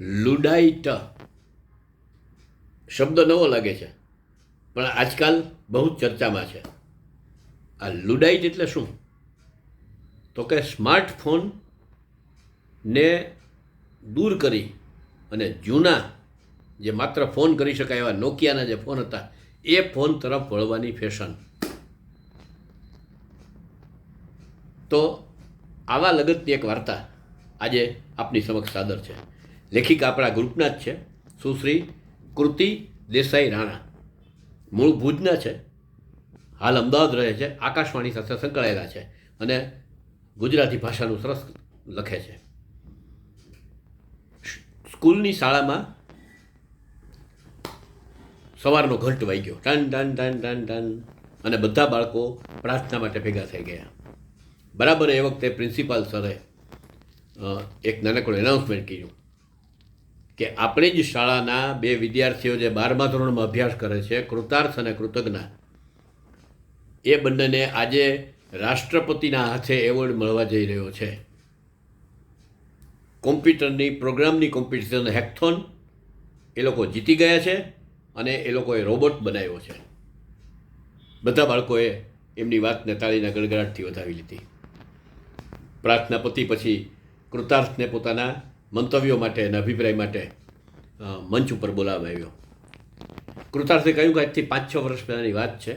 લુડાઇટ શબ્દ નવો લાગે છે. પણ આજકાલ બહુ જ ચર્ચામાં છે. આ લુડાઇટ એટલે શું? તો કે સ્માર્ટફોન ને દૂર કરી અને જૂના જે માત્ર ફોન કરી શકાય એવા નોકિયાના જે ફોન હતા, એ ફોન તરફ વળવાની ફેશન. તો આવા લગતની એક વાર્તા આજે આપની સમક્ષ સાદર છે. લેખિકા આપણા ગ્રુપના જ છે. સુશ્રી કૃતિ દેસાઈ રાણા. મૂળ ભુજના છે. હાલ અમદાવાદ રહે છે. આકાશવાણી સાથે સંકળાયેલા છે અને ગુજરાતી ભાષાનું સરસ લખે છે. સ્કૂલની શાળામાં સવારનો ઘંટ વાગ્યો ટન ટન ટન ટન ટન. અને બધા બાળકો પ્રાર્થના માટે ભેગા થઈ ગયા. બરાબર એ વખતે પ્રિન્સિપાલ સરે એક નાનકડું એનાઉન્સમેન્ટ કર્યું. કે આપણી જ શાળાના બે વિદ્યાર્થીઓ જે બારમા ધોરણમાં અભ્યાસ કરે છે, કૃતાર્થ અને કૃતજ્ઞા, એ બંનેને આજે રાષ્ટ્રપતિના હાથે એવોર્ડ મળવા જઈ રહ્યો છે. કોમ્પ્યુટરની, પ્રોગ્રામની કોમ્પિટિશન હેકથોન, એ લોકો જીતી ગયા છે અને એ લોકોએ રોબોટ બનાવ્યો છે. બધા બાળકોએ એમની વાતને તાળીના ગણગડાટથી વધાવી લીધી. પ્રાર્થના પતિ પછી કૃતાર્થને પોતાના મંતવ્યો માટે અને અભિપ્રાય માટે મંચ ઉપર બોલાવવામાં આવ્યો. કૃતાર્થે કહ્યું કે આજથી પાંચ છ વર્ષ પહેલાંની વાત છે.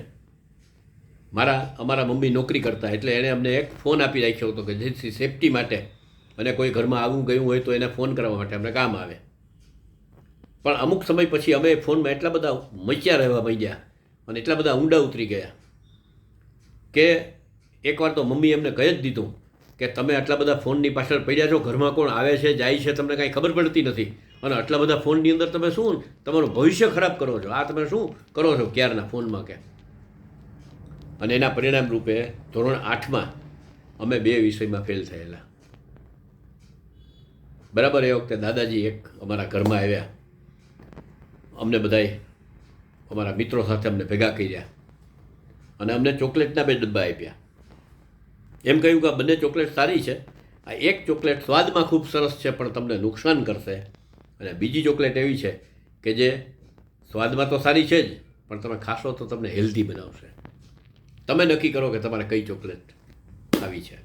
મારા, અમારા મમ્મી નોકરી કરતા એટલે એણે અમને એક ફોન આપી રાખ્યો હતો કે જેથી સેફટી માટે અને કોઈ ઘરમાં આવું ગયું હોય તો એને ફોન કરવા માટે અમને કામ આવે. પણ અમુક સમય પછી અમે ફોનમાં એટલા બધા મચ્યા રહેવા માંડ્યા અને એટલા બધા ઊંડા ઉતરી ગયા કે એકવાર તો મમ્મી એમને કહી જ દીધું કે તમે આટલા બધા ફોનની પાછળ પડ્યા છો, ઘરમાં કોણ આવે છે, જાય છે, તમને કાંઈ ખબર પડતી નથી. અને આટલા બધા ફોનની અંદર તમે શું? તમારું ભવિષ્ય ખરાબ કરો છો. આ તમે શું કરો છો ક્યારના ફોનમાં કે? અને એના પરિણામ રૂપે ધોરણ આઠમાં અમે બે વિષયમાં ફેલ થયેલા. બરાબર એ વખતે દાદાજી એક અમારા ઘરમાં આવ્યા. અમને બધાય અમારા મિત્રો સાથે અમને ભેગા કર્યા. અને અમને ચોકલેટના બે ડબ્બા આપ્યા. એમ કહ્યું કે આ બંને ચોકલેટ સારી છે. આ એક ચોકલેટ સ્વાદમાં ખૂબ સરસ છે, પણ તમને નુકસાન કરશે. અને બીજી ચોકલેટ એવી છે કે જે સ્વાદમાં તો સારી છે જ, પણ તમે ખાશો તો તમને હેલ્ધી બનાવશે. તમે નક્કી કરો કે તમારે કઈ ચોકલેટ ખાવી છે.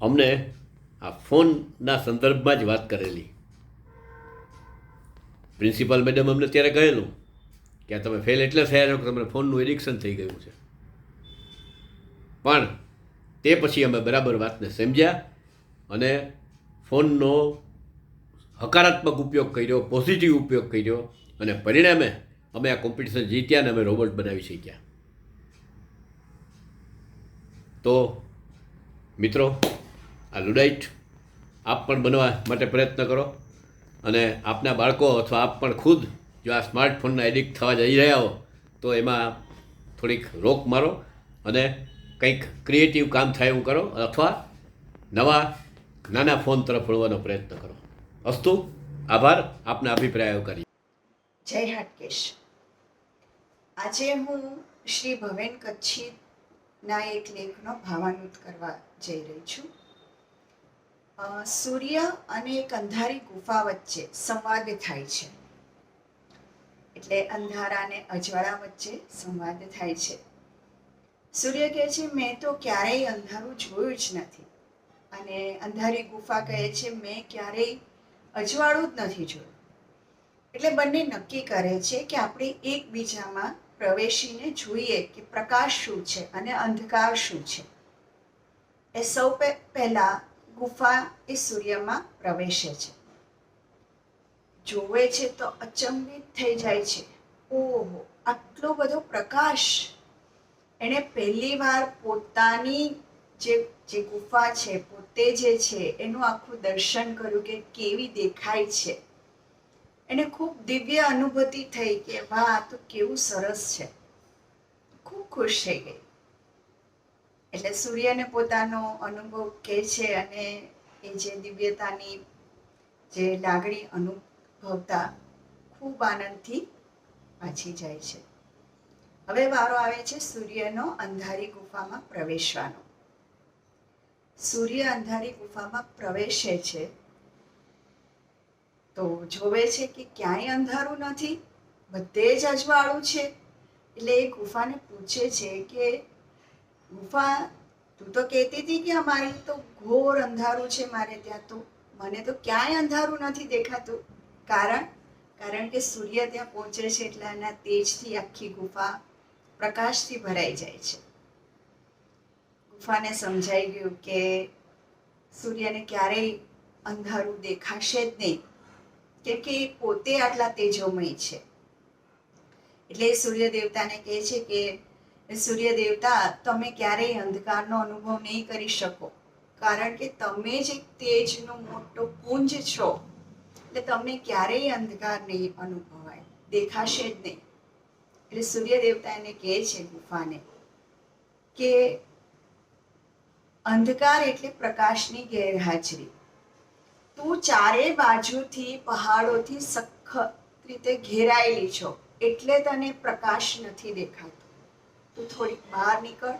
અમને આ ફોનના સંદર્ભમાં જ વાત કરેલી. પ્રિન્સિપાલ મેડમ અમને ત્યારે કહેલું કે તમે ફેલ એટલે થયા છો કે તમને ફોનનું એડિક્શન થઈ ગયું છે. પણ તે પછી અમે બરાબર વાતને સમજ્યા અને ફોનનો હકારાત્મક ઉપયોગ કર્યો પોઝિટિવ ઉપયોગ કર્યો અને પરિણામે અમે આ કોમ્પિટિશન જીત્યા અને અમે રોબોટ બનાવી શક્યા. તો મિત્રો, આ લુડાઇટ આપ પણ બનવા માટે પ્રયત્ન કરો અને આપના બાળકો અથવા આપ પણ ખુદ જો આ સ્માર્ટફોનના એડિક્ટ થવા જઈ રહ્યા હો, તો એમાં થોડીક રોક મારો અને કંઈક ક્રિએટિવ કામ થાય એવું કરો, અથવા નવા, નાના ફોન તરફ વળવાનો પ્રયત્ન કરો. અસ્તુ, આભાર, આપના અભિપ્રાયો કરી. જય હાટકેશ. આજે હું શ્રી ભવેન કચ્છીના એક લેખનો ભાવાનુદ કરવા જઈ રહી છું. સૂર્ય અને એક અંધારી ગુફા વચ્ચે સંવાદ થાય છે. એટલે અંધારા અને અજવાળા વચ્ચે સંવાદ થાય છે. સૂર્ય કહે છે, મેં તો ક્યારેય અંધારું જોયું જ નથી. અને અંધારી ગુફા કહે છે, મેં ક્યારેય અજવાળું જ નથી જોયું. એટલે બંને નક્કી કરે છે કે આપણે એકબીજામાં પ્રવેશીને જોઈએ કે પ્રકાશ શું છે અને અંધકાર શું છે. એ સૌ પહેલા ગુફા એ સૂર્યમાં પ્રવેશે છે. જોવે છે તો અચંબિત થઈ જાય છે. ઓહો, આટલો બધો પ્રકાશ એણે પહેલી વાર પોતાની જે જે ગુફા છે, પોતે જે છે, એનું આખું દર્શન કર્યું કે કેવી દેખાય છે. એને ખૂબ દિવ્ય અનુભૂતિ થઈ કે, વાહ તો કેવું સરસ છે. ખૂબ ખુશ થઈ ગઈ. એટલે સૂર્યને પોતાનો અનુભવ કહે છે અને એ જે દિવ્યતાની જે લાગણી અનુભવતા ખૂબ આનંદથી પાછી જાય છે. હવે વારો આવે છે સૂર્યનો અંધારી ગુફામાં પ્રવેશવાનો. સૂર્ય અંધારી ગુફામાં પ્રવેશે છે તો જોવે છે કે ક્યાંય અંધારું નથી, બધે જ અજવાળું છે. એટલે એ ગુફાને પૂછે છે કે, ગુફા, તું તો કહેતી હતી કે અમારી તો ઘોર અંધારું છે મારે ત્યાં, તો મને તો ક્યાંય અંધારું નથી દેખાતું. કારણ? કારણ કે સૂર્ય ત્યાં પહોંચે છે એટલે એના તેજથી આખી ગુફા પ્રકાશથી ભરાઈ જાય છે. ગુફાને સમજાઈ ગયું કે સૂર્યને ક્યારેય અંધારું દેખાશે જ નહીં, કેમ કે પોતે આટલા તેજોમય છે. એટલે સૂર્ય દેવતાને કહે છે કે, સૂર્ય દેવતા, તમે ક્યારેય અંધકારનો અનુભવ નહીં કરી શકો, કારણ કે તમે જ એક તેજનો મોટો પુંજ છો. એટલે તમને ક્યારેય અંધકાર નહીં અનુભવાય, દેખાશે જ નહીં. એટલે સૂર્ય દેવતા એને કહે છે ગુફાને કે અંધકાર એટલે પ્રકાશની ગેરહાજરી. તું ચારે બાજુથી, પહાડોથી સખત રીતે ઘેરાયેલી છો, એટલે તને પ્રકાશ નથી દેખાતો. તું થોડીક બહાર નીકળ,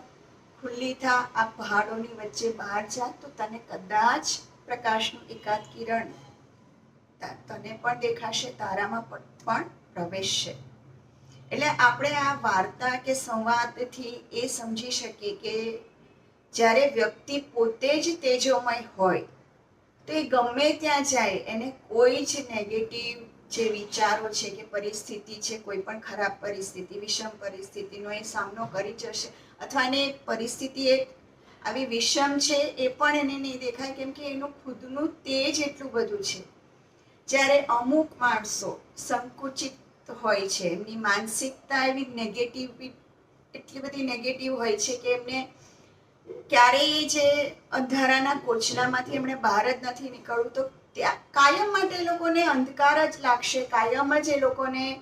ખુલ્લી થા, આ પહાડોની વચ્ચે બહાર જા, તો તને કદાચ પ્રકાશનું એકાદ કિરણ તને પણ દેખાશે, તારામાં પણ પણ પ્રવેશશે. એટલે આપણે આ વાર્તા કે સંવાદથી એ સમજી શકીએ કે જ્યારે વ્યક્તિ પોતે જ તેજોમય હોય, તો એ ગમે ત્યાં જાય, એને કોઈ જ નેગેટિવ જે વિચારો છે કે પરિસ્થિતિ છે, કોઈ પણ ખરાબ પરિસ્થિતિ, વિષમ પરિસ્થિતિનો એ સામનો કરી જશે અથવા એને પરિસ્થિતિ એક આવી વિષમ છે એ પણ એને નહીં દેખાય, કેમ કે એનું ખુદનું તેજ એટલું બધું છે. જ્યારે અમુક માણસો સંકુચિત હોય છે. એમની માનસિકતા એવી નેગેટિવ એટલી બધી નેગેટિવ હોય છે કે એમને ક્યારેય જે અંધારાના કોચલામાંથી એમણે બહાર જ નથી નીકળવું, તો ત્યાં કાયમ માટે લોકોને અંધકાર જ લાગશે. કાયમ જ એ લોકોને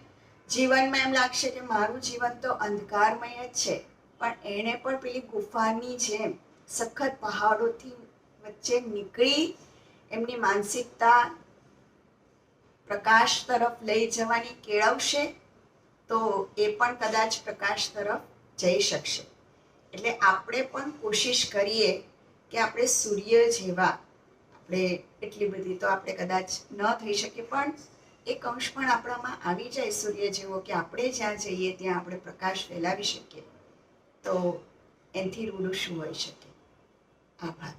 જીવનમાં એમ લાગશે કે મારું જીવન તો અંધકારમય જ છે. પણ એણે પણ પેલી ગુફાની જેમ સખત પહાડોથી વચ્ચે નીકળી એમની માનસિકતા પ્રકાશ તરફ લઈ જવાની કેળવશે, તો એ પણ કદાચ પ્રકાશ તરફ જઈ શકશે. એટલે આપણે પણ કોશિશ કરીએ કે આપણે સૂર્ય જેવા આપણે એટલી બધી તો આપણે કદાચ ન થઈ શકે પણ એક અંશ પણ આપણામાં આવી જાય સૂર્ય જેવો કે આપણે જ્યાં જઈએ ત્યાં આપણે પ્રકાશ ફેલાવી શકીએ. તો એનાથી રૂડું શું હોઈ શકે? આભાર.